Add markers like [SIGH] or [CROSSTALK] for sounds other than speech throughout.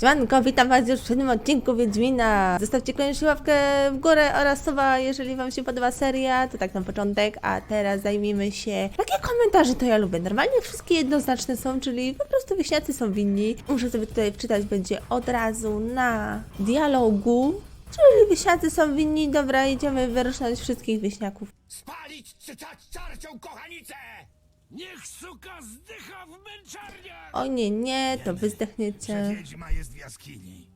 Siemanko, witam was już w przednim odcinku Wiedźmina. Zostawcie koniecznie łapkę w górę oraz suba, jeżeli wam się podoba seria, to tak na początek, a teraz zajmiemy się... Jakie komentarze to ja lubię? Normalnie wszystkie jednoznaczne są, czyli po prostu wieśniacy są winni. Muszę sobie tutaj wczytać, będzie od razu na dialogu. Czyli wieśniacy są winni, dobra, idziemy wyruszać wszystkich wieśniaków. Spalić czy czarcią kochanicę! Niech suka zdycha w męczarniach! O nie, nie, to wy Że zdechniecie. wiedźma jest w jaskini.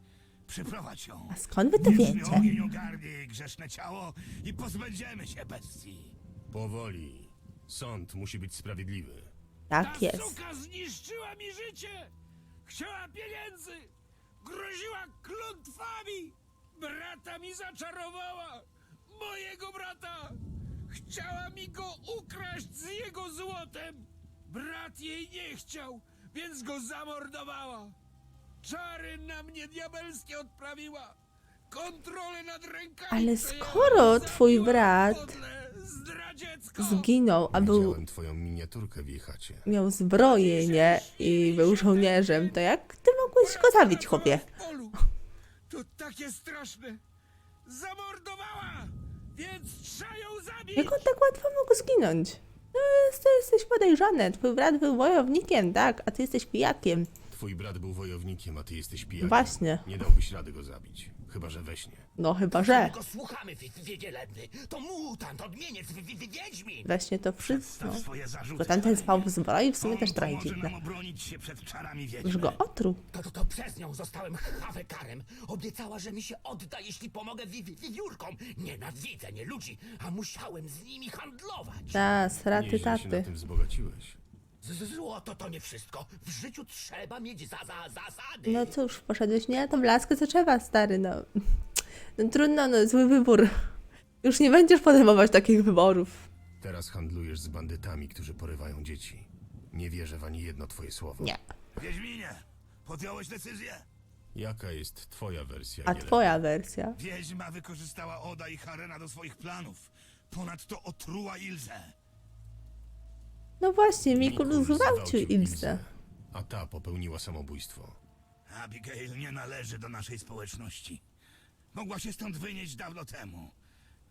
Przyprowadź ją. A skąd wy to Niech wiecie? ogień ogarnie jej grzeszne ciało i pozbędziemy się bestii. Powoli. Sąd musi być sprawiedliwy. Tak Ta jest. suka zniszczyła mi życie! Chciała pieniędzy! Groziła klątwami! Brata mi zaczarowała! Mojego brata! Chciała mi go ukraść z jego złotem! Brat jej nie chciał, więc go zamordowała! Czary na mnie diabelskie odprawiła! Kontrolę nad rękami Ale skoro twój brat! Zginął, a był Widziałem twoją miniaturkę w jej chacie. miał zbroję, nie? I był żołnierzem, to jak ty mogłeś go zabić, chłopie? To takie straszne. Zamordowała! Więc trzeba ją zabić! Jak on tak łatwo mógł zginąć? No, jest, to jesteś podejrzany. Twój brat był wojownikiem, tak? A ty jesteś pijakiem. Twój brat był wojownikiem, a ty jesteś pijakiem. Właśnie. Nie dałbyś rady go zabić. Chyba, że we śnie. No chyba, że. Tylko słuchamy, wi-. To mutant, odmieniec, wi- wi- wiedźmin. Właśnie to wszystko. Staw swoje zarzuty. Bo tamten spał w zbroi, w sumie też trochę pomoże dziwne. nam obronić się przed czarami Już wiedźmy. go otruł. To, to, to przez nią zostałem hawekarem. Obiecała, że mi się odda, jeśli pomogę wi- wi- wiewiórkom. Nienawidzę nie ludzi, a musiałem z nimi handlować. Ta, sraty Nieźle się na taty. tym wzbogaciłeś. Z- Złoto to nie wszystko. W życiu trzeba mieć za, za, zasady. No cóż, poszedłeś nie na tą laskę, co trzeba, stary, no. No trudno, no, zły wybór. Już nie będziesz podejmować takich wyborów. Teraz handlujesz z bandytami, którzy porywają dzieci. Nie wierzę w ani jedno twoje słowo. Nie. Wiedźminie, podjąłeś decyzję? Jaka jest twoja wersja? A Jelena? twoja wersja? Wiedźma wykorzystała Oda i Harena do swoich planów. Ponadto otruła Ilzę. No właśnie, Mikul Mikulus zgwałcił Ilse. A ta popełniła samobójstwo. Abigail nie należy do naszej społeczności. Mogła się stąd wynieść dawno temu,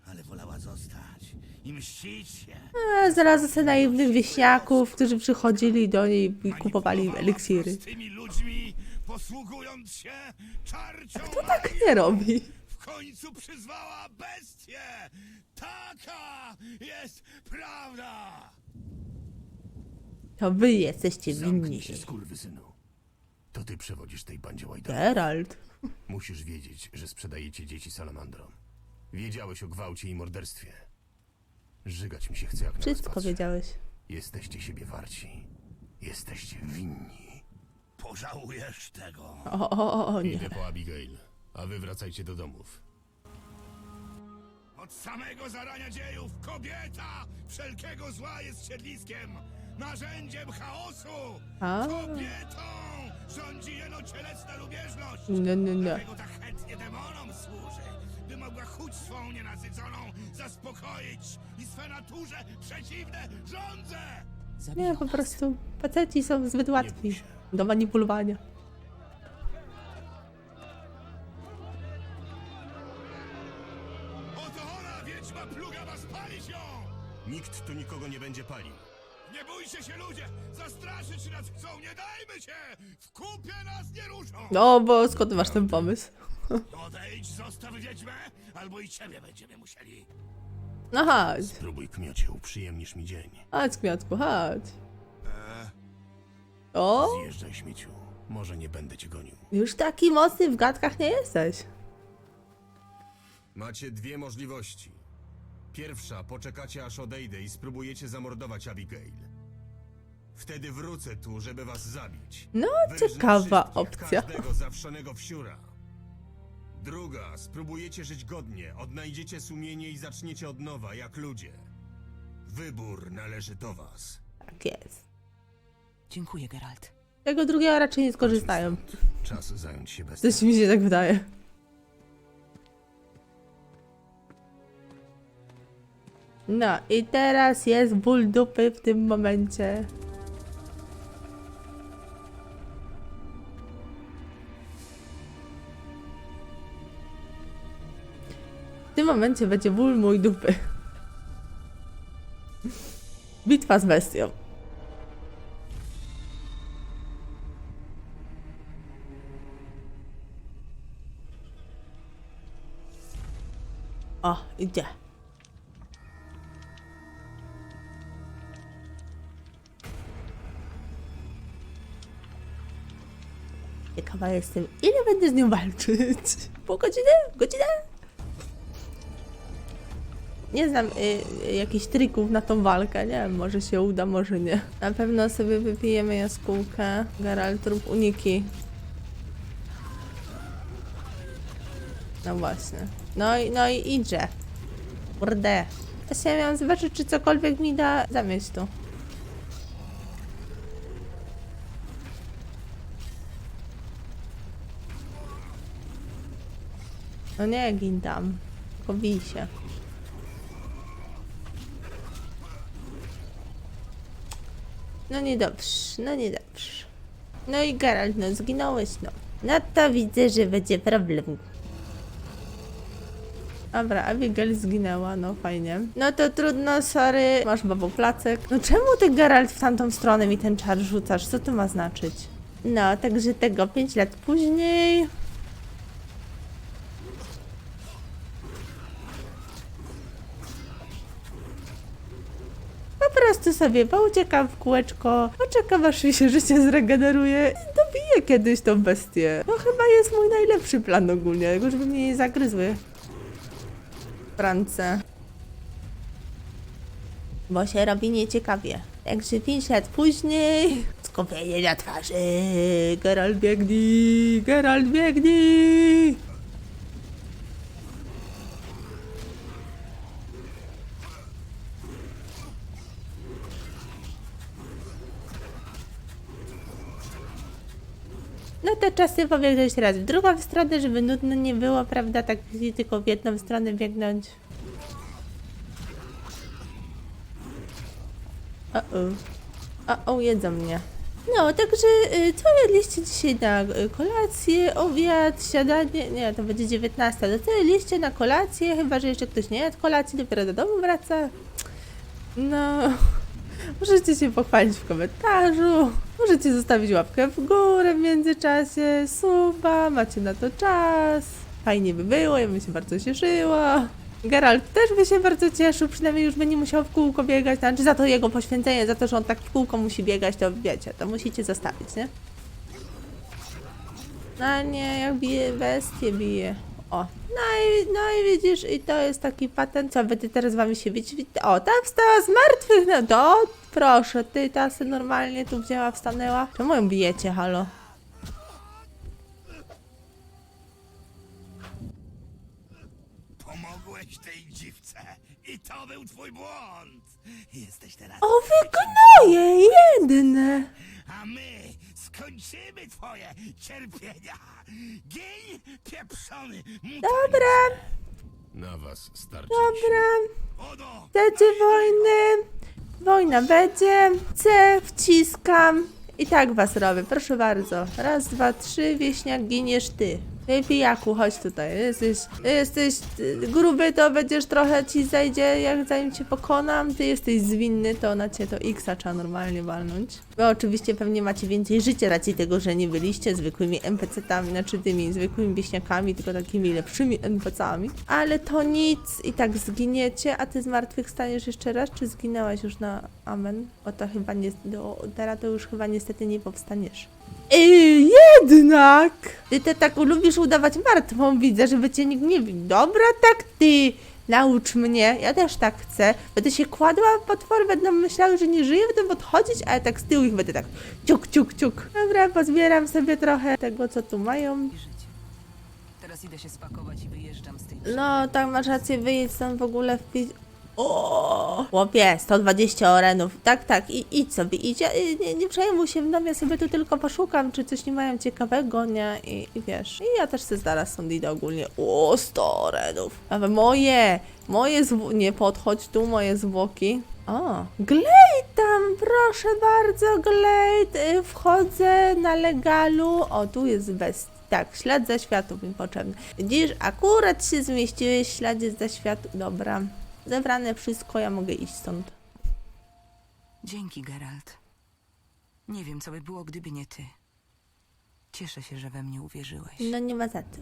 ale wolała zostać i mścić się. A, znalazła sobie naiwnych wieśniaków, którzy przychodzili do niej i kupowali eliksiry. prostymi ludźmi, posługując się czarcią Kto tak nie robi? W końcu przyzwała bestię! Taka jest prawda! To wy jesteście winni. Zamknij się, skurwysynu. To ty przewodzisz tej bandzie łajdaków. Geralt. Musisz wiedzieć, że sprzedajecie dzieci salamandrom. Wiedziałeś o gwałcie i morderstwie. Żygać mi się chce, jak na was Wszystko patrzę. wiedziałeś. Jesteście siebie warci. Jesteście winni. Pożałujesz tego. O, o, o, o nie. Idę po Abigail, a wy wracajcie do domów. Od samego zarania dziejów kobieta wszelkiego zła jest siedliskiem, narzędziem chaosu. A. Kobietą rządzi jeno cielesna lubieżność. No, no, no. Dlatego tak chętnie demonom służy, by mogła chuć swą nienasyconą zaspokoić i swe naturze przeciwne rządze. Nie, po prostu faceci są zbyt łatwi do manipulowania. Oto ona, wiedźma plugawa, spalić ją! Nikt tu nikogo nie będzie palił. Nie bójcie się ludzie! Zastraszyć nas chcą! Nie dajmy się! W kupie nas nie ruszą! No, bo skąd masz ten pomysł? Odejdź, zostaw wiedźmę, albo i ciebie będziemy musieli. No chodź. Spróbuj, kmiocie, uprzyjemnisz mi dzień. Chodź, kmiotku, chodź. O, Zjeżdżaj, śmieciu. Może nie będę cię gonił. już taki mocny w gadkach nie jesteś. Macie dwie możliwości. Pierwsza, poczekacie aż odejdę i spróbujecie zamordować Abigail. Wtedy wrócę tu, żeby was zabić. No, Wyrżnę ciekawa wszystkich, opcja. każdego zawszonego wsiura. Druga, spróbujecie żyć godnie, odnajdziecie sumienie i zaczniecie od nowa, jak ludzie. Wybór należy do was. Tak jest. Dziękuję, Geralt. Tego drugiego raczej nie skorzystają. Czas zająć się bestią. Coś mi się tak wydaje. No i teraz jest ból dupy w tym momencie. W tym momencie będzie ból mój dupy. Bitwa z bestią. O, idzie. Ciekawa jestem, ile będę z nią walczyć? Pół godziny? Godzinę? Nie znam y, y, jakichś trików na tą walkę, nie wiem, może się uda, może nie. Na pewno sobie wypijemy jaskółkę. Geralt, rób uniki. No właśnie. No i, no i idzie. Kurde. Właśnie ja miałam zobaczyć, czy cokolwiek mi da zamieść tu. No nie gin tam. Tylko się. No niedobrze, no niedobrze. No i Geralt, no zginąłeś, no. No to widzę, że będzie problem. Dobra, Abigail zginęła, no fajnie. No to trudno, sorry. Masz babo placek. No czemu ty Geralt w tamtą stronę mi ten czar rzucasz? Co to ma znaczyć? No, także tego 5 lat później. Prostu sobie pouciekam w kółeczko, poczekam aż mi się życie zregeneruje i dobiję kiedyś tą bestię. To chyba jest mój najlepszy plan ogólnie, tylko żeby mnie nie zagryzły. France. Bo się robi nieciekawie. Także 5 lat później... Skupienie na twarzy. Geralt biegnij, Geralt biegnij. Czasy pobiegnąć raz w drugą stronę, żeby nudno nie było, prawda? Tak tylko w jedną stronę biegnąć. O, o. O, jedzą mnie. No, także y, co jedliście dzisiaj na y, kolację, obiad, śniadanie? Nie, to będzie 19. No co jedliście na kolację? Chyba, że jeszcze ktoś nie jadł kolacji, dopiero do domu wraca. No, [LAUGHS] możecie się pochwalić w komentarzu. Możecie zostawić łapkę w górę w międzyczasie, suba, macie na to czas. Fajnie by było, ja bym się bardzo cieszyła. Geralt też by się bardzo cieszył, przynajmniej już by nie musiał w kółko biegać, znaczy za to jego poświęcenie, za to, że on tak w kółko musi biegać, to wiecie, to musicie zostawić, nie? No nie, jak bije bestię, bije. O, no i, no i widzisz, i to jest taki patent, co wy ty teraz wami się widzieć. O, tam wstała z martwych, no do, proszę, ty ta se normalnie tu wzięła, wstanęła. Czemu ją bijecie, halo? Pomogłeś tej dziwce i to był twój błąd. Jesteś teraz... O, wy gnoje, jedne! A my skończymy twoje cierpienia. Gin pieprzony. Dobra, Na was starczy. dobra. Odo! Wojny? Wojna będzie. C wciskam. I tak was robię, proszę bardzo. Raz, dwa, trzy, wieśniak, giniesz ty. Ej, pijaku, chodź tutaj. Jesteś, jesteś gruby, to będziesz trochę ci zejdzie, jak zanim cię pokonam. Ty jesteś zwinny, to na cię to X trzeba normalnie walnąć. Wy oczywiście pewnie macie więcej życia racji tego, że nie byliście zwykłymi NPC-tami, znaczy tymi zwykłymi wieśniakami, tylko takimi lepszymi NPC-ami. Ale to nic i tak zginiecie, a ty z martwych staniesz jeszcze raz, czy zginęłaś już na Amen? Bo to chyba nie, do, teraz to już chyba niestety nie powstaniesz. Ej, jednak! Ty te tak lubisz udawać martwą, widzę, żeby cię nikt nie widział. Dobra, tak ty! Naucz mnie, ja też tak chcę. Będę się kładła, potwory będą myślały, że nie żyję, będę podchodzić, a ja tak z tyłu ich będę tak ciuk, ciuk, ciuk. Dobra, pozbieram sobie trochę tego, co tu mają. i życie. Teraz idę się spakować i wyjeżdżam z tej No, tak masz rację, wyjedź stąd w ogóle w pi... O, chłopie, 120 orenów. Tak, tak, i idź sobie, idź. Ja, y, nie, nie przejmuj się mną, ja sobie tu tylko poszukam, czy coś nie mają ciekawego, nie? I, i wiesz, i ja też sobie zaraz stąd idę ogólnie. O, 100 orenów. Ale moje, moje zw... Nie podchodź tu, moje zwłoki. O, Glade tam, proszę bardzo, Glade. y, Wchodzę na legalu. O, tu jest best. tak, ślad zaświatów mi potrzebny. Widzisz, akurat się zmieściłeś, śladzie zaświatów. Dobra. Zebrane wszystko, ja mogę iść stąd. Dzięki, Geralt. Nie wiem, co by było, gdyby nie ty. Cieszę się, że we mnie uwierzyłeś. No nie ma za co.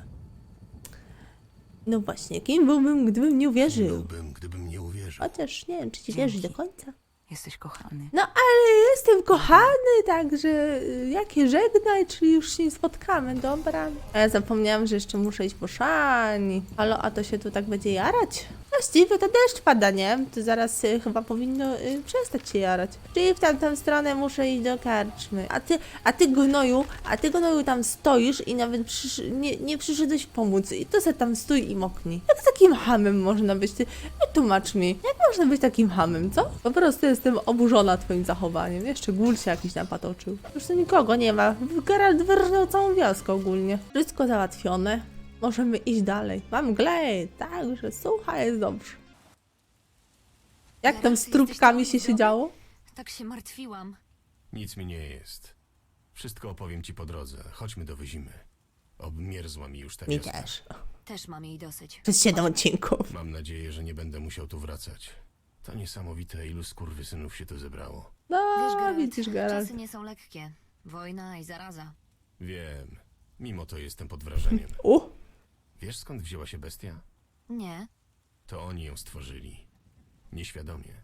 No właśnie, kim byłbym, gdybym nie uwierzył? Byłbym, gdybym nie uwierzył. Chociaż nie wiem, czy ci wierzyć do końca. Jesteś kochany. No ale jestem kochany, także y, jakie żegnaj, czyli już się nie spotkamy, dobra. A ja zapomniałam, że jeszcze muszę iść po szani. Halo, a to się tu tak będzie jarać? Właściwie to deszcz pada, nie? To zaraz y, chyba powinno y, przestać się jarać. Czyli w tamtą stronę muszę iść do karczmy. A ty, a ty gnoju, a ty gnoju tam stoisz i nawet przysz, nie, nie przyszedłeś pomóc. I to se tam stój i moknij. Jak takim hamem można być? Ty wytłumacz mi, jak można być takim hamem, co? Po prostu jestem oburzona twoim zachowaniem. Jeszcze gól się jakiś napatoczył. Już tu nikogo nie ma. Geralt wyrżnął całą wioskę ogólnie. Wszystko załatwione. Możemy iść dalej. Mam glej, także słuchaj, jest dobrze. Jak tam z jesteś trupkami się siedziało? Tak się martwiłam. Nic mi nie jest. Wszystko opowiem ci po drodze. Chodźmy do Wyzimy. Obmierzła mi już ta Mi wioska. też. Też mam jej dosyć. Przez 7 odcinków. Mam nadzieję, że nie będę musiał tu wracać. To niesamowite, ilu skurwysynów się tu zebrało. No, Wiesz, Geralt, widzisz, Geralt. czasy nie są lekkie. Wojna i zaraza. Wiem. Mimo to jestem pod wrażeniem. [LAUGHS] U, Wiesz skąd wzięła się bestia? Nie. To oni ją stworzyli. Nieświadomie.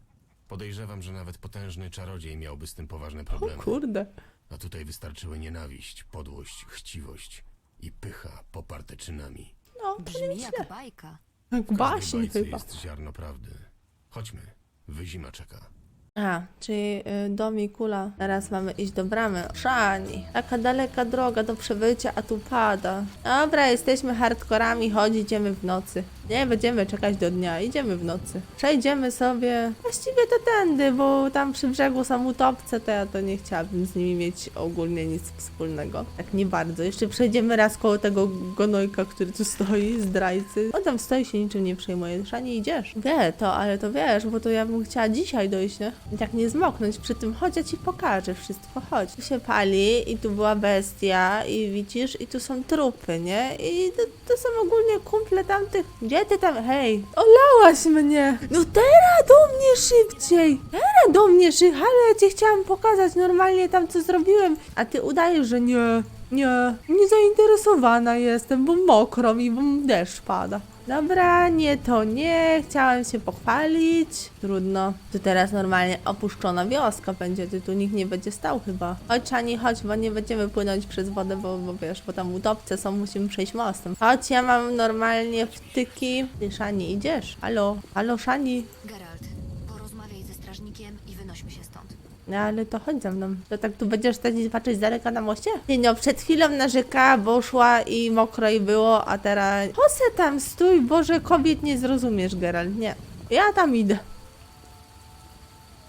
Podejrzewam, że nawet potężny czarodziej miałby z tym poważne o problemy. kurde. A tutaj wystarczyły nienawiść, podłość, chciwość i pycha poparte czynami. No, Brzmi źle. jak bajka. Jak W każdej baśń bajce chyba. jest ziarno prawdy. Chodźmy. Wyzima czeka. A, czyli y, do Mikula. Teraz mamy iść do bramy. Szani. Taka daleka droga do przebycia, a tu pada. Dobra, jesteśmy hardkorami, chodź, idziemy w nocy. Nie będziemy czekać do dnia, idziemy w nocy. Przejdziemy sobie. Właściwie to tędy, bo tam przy brzegu są utopce, to ja to nie chciałabym z nimi mieć ogólnie nic wspólnego. Tak nie bardzo. Jeszcze przejdziemy raz koło tego gonojka, który tu stoi, zdrajcy. On tam stoi, się niczym nie przejmuje. Szani, idziesz? Wie to, ale to wiesz, bo to ja bym chciała dzisiaj dojść, nie? I tak nie zmoknąć przy tym. Chodź, ja ci pokażę wszystko, chodź. Tu się pali i tu była bestia i widzisz, i tu są trupy, nie? I to, to są ogólnie kumple tamtych. Gdzie ty tam? Hej, olałaś mnie! No teraz do mnie szybciej! Teraz do mnie szybciej, ale ja ci chciałam pokazać normalnie tam, co zrobiłem. A ty udajesz, że nie. Nie, nie zainteresowana jestem, bo mokro mi, bo deszcz pada. Dobra, nie to nie, chciałam się pochwalić. Trudno. Tu teraz normalnie opuszczona wioska będzie, ty tu nikt nie będzie stał chyba. Chodź, Szani, chodź, bo nie będziemy płynąć przez wodę, bo, bo wiesz, bo tam utopce są, musimy przejść mostem. Chodź, ja mam normalnie wtyki. Ty, Szani, idziesz? Halo, halo, Szani. Geralt, wynośmy się stąd. No ale to chodź ze mną. To tak tu będziesz stać i patrzeć z daleka na moście? Nie no, przed chwilą narzekała, bo szła i mokro i było, a teraz... Chose tam stój, Boże, kobiet nie zrozumiesz, Geralt, nie. Ja tam idę.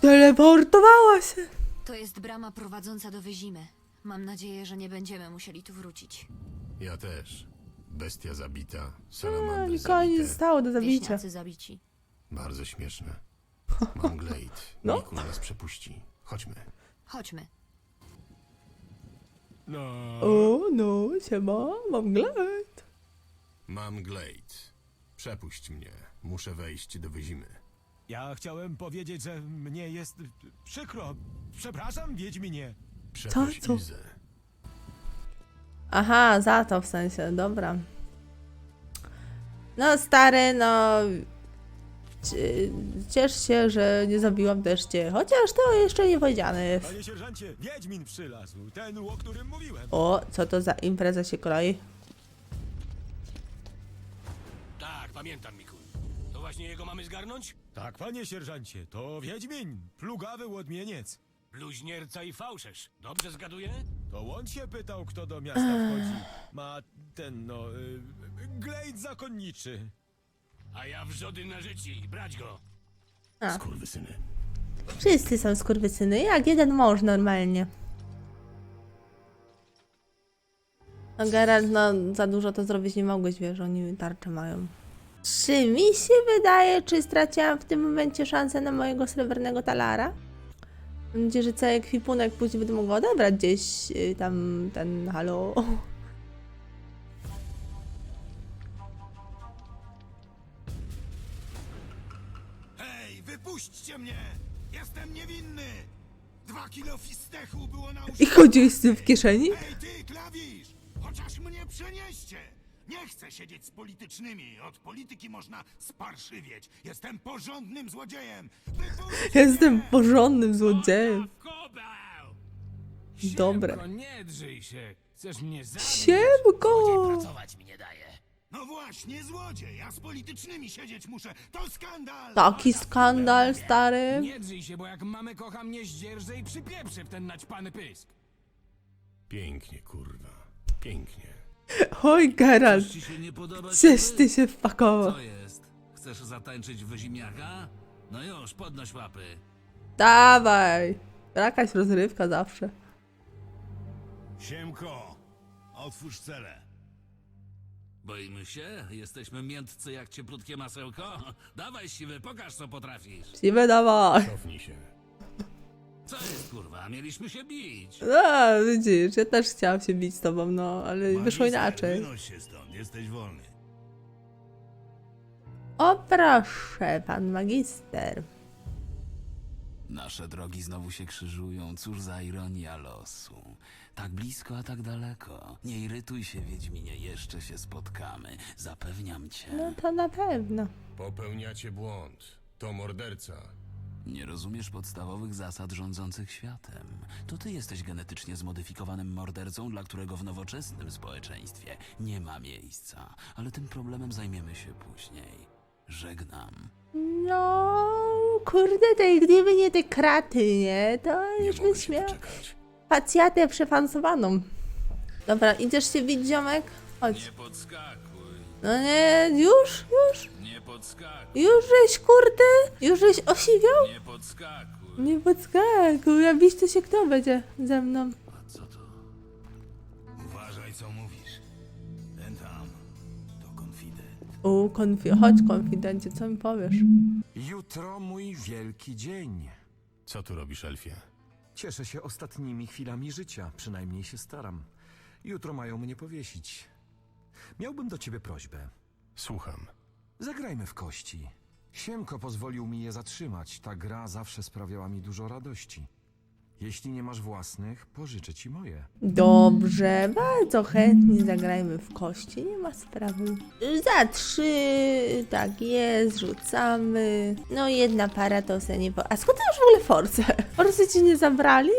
Teleportowała się. To jest brama prowadząca do Wyzimy. Mam nadzieję, że nie będziemy musieli tu wrócić. Ja też. Bestia zabita, A, salamandry nikogo nie zabite. zostało do zabicia. Wieśniacy zabici. Bardzo śmieszne. [LAUGHS] Mam glejt. No. Nikul nas przepuści. Chodźmy. Chodźmy. No, O, no, siema, mam glejt. Mam glejt. Przepuść mnie. Muszę wejść do Wyzimy. ja chciałem powiedzieć, że mnie jest przykro. Przepraszam, Wiedźminie. Przepuść co? Izę. Aha, za to w sensie, dobra. No, stary, no. Cie- Ciesz się, że nie zabiłam też cię. Chociaż to jeszcze nie powiedziane jest. Panie sierżancie, Wiedźmin przylazł. Ten, o którym mówiłem. O, co to za impreza się kroi? Tak, pamiętam, Mikuł. To właśnie jego mamy zgarnąć? Tak, panie sierżancie, to Wiedźmin, plugawy łodmieniec. Bluźnierca i fałszerz. Dobrze zgaduję? To on się pytał, kto do miasta wchodzi. Ma ten, no, y, glejt zakonniczy. A ja wrzody na życi. Brać go. A. Skurwysyny. Wszyscy są skurwysyny, jak jeden mąż normalnie. No Geralt, no za dużo to zrobić nie mogłeś, wiesz, oni tarcze mają. Czy mi się wydaje, czy straciłam w tym momencie szansę na mojego srebrnego talara? Mam nadzieję, że cały ekwipunek później będę mogła odebrać gdzieś y, tam ten halo. Dwa kilo fistechu było na I chodziłeś z tym w kieszeni? Ej, ty, klawisz! Chociaż mnie przenieście! Nie chcę siedzieć z politycznymi. Od polityki można sparszywieć. Jestem porządnym złodziejem. Wypuśćcie Jestem mnie! porządnym złodziejem. Kobeł! Dobre. Siemko, nie drzyj się. Chcesz mnie zabić? Siemko! Pracować mi nie daje. No właśnie, złodziej! Ja z politycznymi siedzieć muszę. To skandal! Taki skandal, stary. Nie drzyj się, bo jak mamy kocha mnie zdzierżę i przypieprzę w ten naćpany pysk. Pięknie, kurwa. Pięknie. Oj, Geralt. Ci się nie podoba? Ty się wpakował. Co jest? Chcesz zatańczyć w ziemniaka? No już, podnoś łapy. Dawaj. Jakaś rozrywka zawsze. Siemko, otwórz celę. Boimy się? Jesteśmy miętcy jak cieplutkie masełko? Dawaj siwy, pokaż co potrafisz. Siwy dawaj. Cofnij się. Co jest kurwa? Mieliśmy się bić. No, widzisz, ja też chciałam się bić z tobą, no, ale wyszło inaczej. Wynoś się stąd, jesteś wolny. O proszę, pan magister. Nasze drogi znowu się krzyżują, cóż za ironia losu. Tak blisko, a tak daleko. Nie irytuj się, Wiedźminie, jeszcze się spotkamy. Zapewniam cię. No to na pewno. Popełniacie błąd. To morderca. Nie rozumiesz podstawowych zasad rządzących światem. To ty jesteś genetycznie zmodyfikowanym mordercą, dla którego w nowoczesnym społeczeństwie nie ma miejsca. Ale tym problemem zajmiemy się później. Żegnam. No, kurde, tej, gdyby nie te kraty, nie, to Nie już mogę byś się miał doczekać. Pacjatę przefansowaną. Dobra, idziesz się bić, ziomek? Chodź. Nie podskakuj, No nie, już, już, nie podskakuj, już żeś, kurde, już żeś osiwiał? nie podskakuj. Nie podskakuj, a bić to się kto będzie ze mną? A co to? Uważaj, co mówisz. Ten tam to konfident. U, konfi chodź konfidencie, co mi powiesz? Jutro mój wielki dzień. Co tu robisz, Elfie? Cieszę się ostatnimi chwilami życia, przynajmniej się staram. Jutro mają mnie powiesić. Miałbym do ciebie prośbę. Słucham. Zagrajmy w kości. Siemko pozwolił mi je zatrzymać. Ta gra zawsze sprawiała mi dużo radości. Jeśli nie masz własnych, pożyczę ci moje. Dobrze, bardzo chętnie zagrajmy w kości, nie ma sprawy. Za trzy, tak jest, rzucamy. No jedna para to se nie po... A skąd ty już w ogóle force? [LAUGHS] Force ci nie zabrali?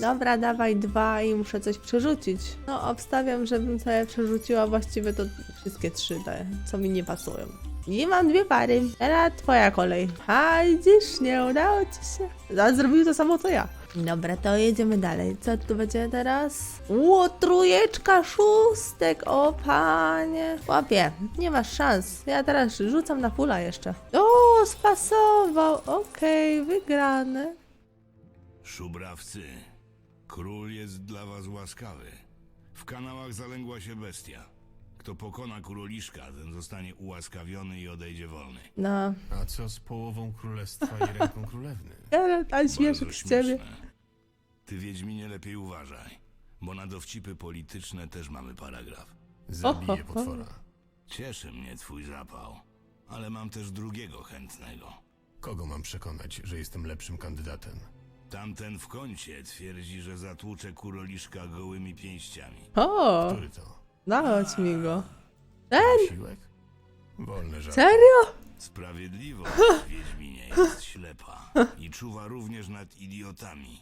Dobra, dawaj dwa i muszę coś przerzucić. No, obstawiam, żebym sobie przerzuciła właściwie to wszystkie trzy te, co mi nie pasują. I mam dwie pary. Teraz twoja kolej. A widzisz, nie udało ci się. Zrobił to samo co ja. Dobra, to jedziemy dalej. Co tu będzie teraz? Ło, trójeczka szóstek, o panie. Łapie, nie masz szans. Ja teraz rzucam na pula jeszcze. O, spasował. Okej, wygrany. Szubrawcy, król jest dla was łaskawy. W kanałach zalęgła się bestia. Kto pokona króliszka, ten zostanie ułaskawiony i odejdzie wolny. No, A co z połową królestwa i ręką [LAUGHS] królewny? Geralt, ale śmieszek z ciebie. Ty Wiedźminie lepiej uważaj, bo na dowcipy polityczne też mamy paragraf. Zabiję Oho. potwora. Cieszy mnie twój zapał, ale mam też drugiego chętnego. Kogo mam przekonać, że jestem lepszym kandydatem? Tamten w kącie twierdzi, że zatłucze kuroliszka gołymi pięściami. O, Który to? Dałeś mi go. Siłek? Wolne żarty. Serio? Sprawiedliwość, Wiedźminie, jest ślepa i czuwa również nad idiotami.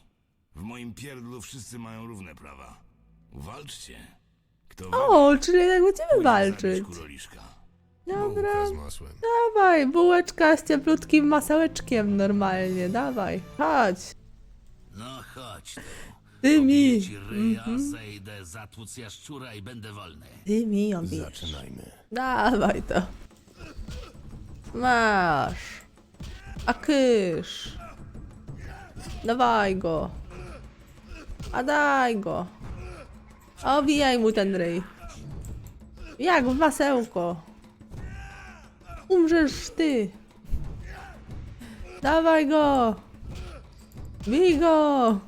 W moim pierdlu wszyscy mają równe prawa. Walczcie. Kto wygra, O, czyli jednak będziemy walczyć. zabić kuroliszka. Dobra, Bułka z masłem. dawaj, bułeczka z cieplutkim masełeczkiem normalnie, dawaj, chodź. No chodź tu. Ty mi, ci ryja, zejdę, zatłuc jaszczura i będę wolny. ty mi obijesz. Zaczynajmy. Dawaj to. Masz. A kysz. Dawaj go. A daj go. Owijaj mu ten ryj. Jak w masełko. Umrzesz ty. Dawaj go. Bij go.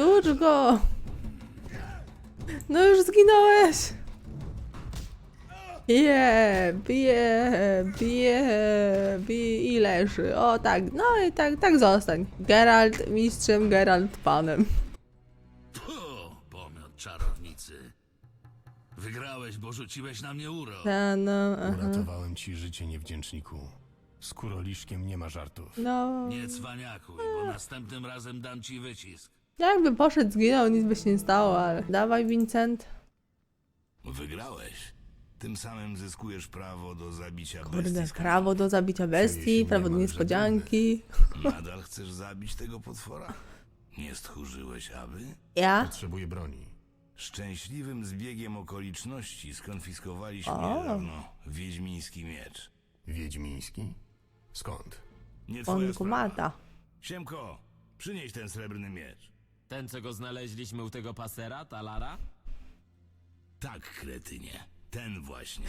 Tucz go. No już zginąłeś. Bije, bije, bije, bije i leży. O tak, no i tak, tak zostań. Geralt mistrzem, Geralt panem. Puh, pomiot czarownicy. Wygrałeś, bo rzuciłeś na mnie uro. Ta, no, aha. Uratowałem ci życie, niewdzięczniku. Z kuroliszkiem nie ma żartów. no. Nie cwaniakuj, bo następnym razem dam ci wycisk. Jakby poszedł, zginął, nic by się nie stało, ale... Dawaj, Vincent. Wygrałeś. Tym samym zyskujesz prawo do zabicia Kurde, bestii. prawo do zabicia bestii, się prawo do niespodzianki. Nadal chcesz zabić tego potwora? Nie stchórzyłeś, aby? Ja? Potrzebuję broni. Szczęśliwym zbiegiem okoliczności skonfiskowaliśmy niedawno wiedźmiński miecz. Wiedźmiński? Skąd? Nie twoja On sprawa. kumata. Siemko, przynieś ten srebrny miecz. Ten, co go znaleźliśmy u tego pasera, Talara? Tak, kretynie. Ten właśnie.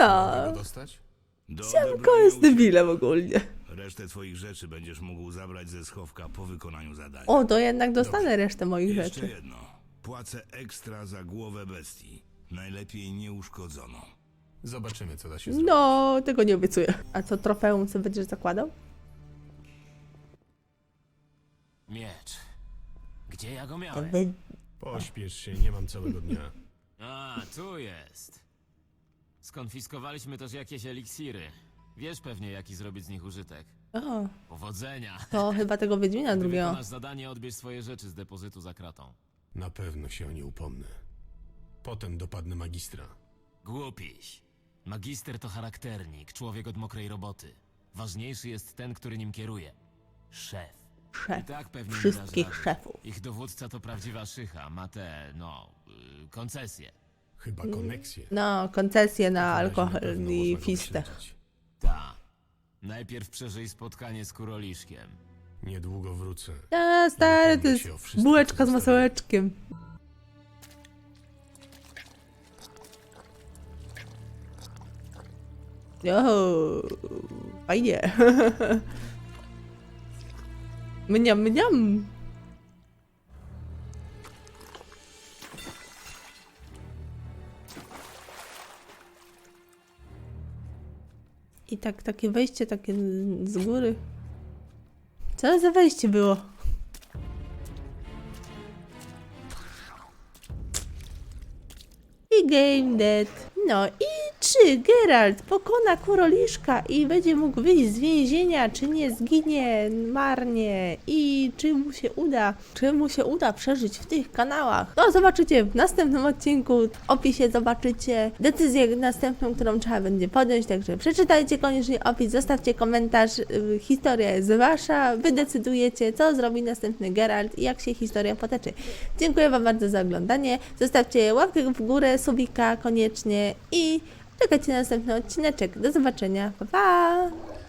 No, Go dostać? Do Siemko odebrania jest u- debilem ogólnie. Resztę twoich rzeczy będziesz mógł zabrać ze schowka po wykonaniu zadania. O, to jednak dostanę resztę moich Jeszcze rzeczy. jedno. Płacę ekstra za głowę bestii. Najlepiej nieuszkodzoną. Zobaczymy, co da się zrobić. No, tego nie obiecuję. A co, trofeum co będziesz zakładał? Miecz. Gdzie ja go miałem? Pośpiesz się, nie mam całego dnia. [LAUGHS] A, tu jest. Skonfiskowaliśmy też jakieś eliksiry. Wiesz pewnie, jaki zrobić z nich użytek. O, Powodzenia. to chyba tego Wiedźmina Gdy drugiego. wykonasz zadanie, odbierz swoje rzeczy z depozytu za kratą. Na pewno się o nie upomnę. Potem dopadnę magistra. Głupiś. Magister to charakternik, człowiek od mokrej roboty. Ważniejszy jest ten, który nim kieruje. Szef. Szef. tak pewnie Wszystkich szefów. Ich dowódca to prawdziwa szycha, ma te, no, y, koncesje. Chyba koneksję. No, koncesje na alkohol i fistę. Ta. Najpierw przeżyj spotkanie z kuroliszkiem. Niedługo wrócę. A, stary, to jest się o wszystko, bułeczka co z zostawiłem. masełeczkiem. Jo, fajnie. [LAUGHS] Mniam, mniam. I tak, takie wejście takie z góry. Co za wejście było? I game dead. No i czy Geralt pokona Kuroliszka i będzie mógł wyjść z więzienia, czy nie zginie marnie i czy mu się uda, czy mu się uda przeżyć w tych kanałach. To zobaczycie w następnym odcinku. W opisie zobaczycie decyzję następną, którą trzeba będzie podjąć, także przeczytajcie koniecznie opis, zostawcie komentarz. y, Historia jest wasza, wy decydujecie, co zrobi następny Geralt i jak się historia potoczy. Dziękuję wam bardzo za oglądanie. Zostawcie łapkę w górę, subika koniecznie i czekajcie na następny odcineczek. Do zobaczenia. Pa, pa!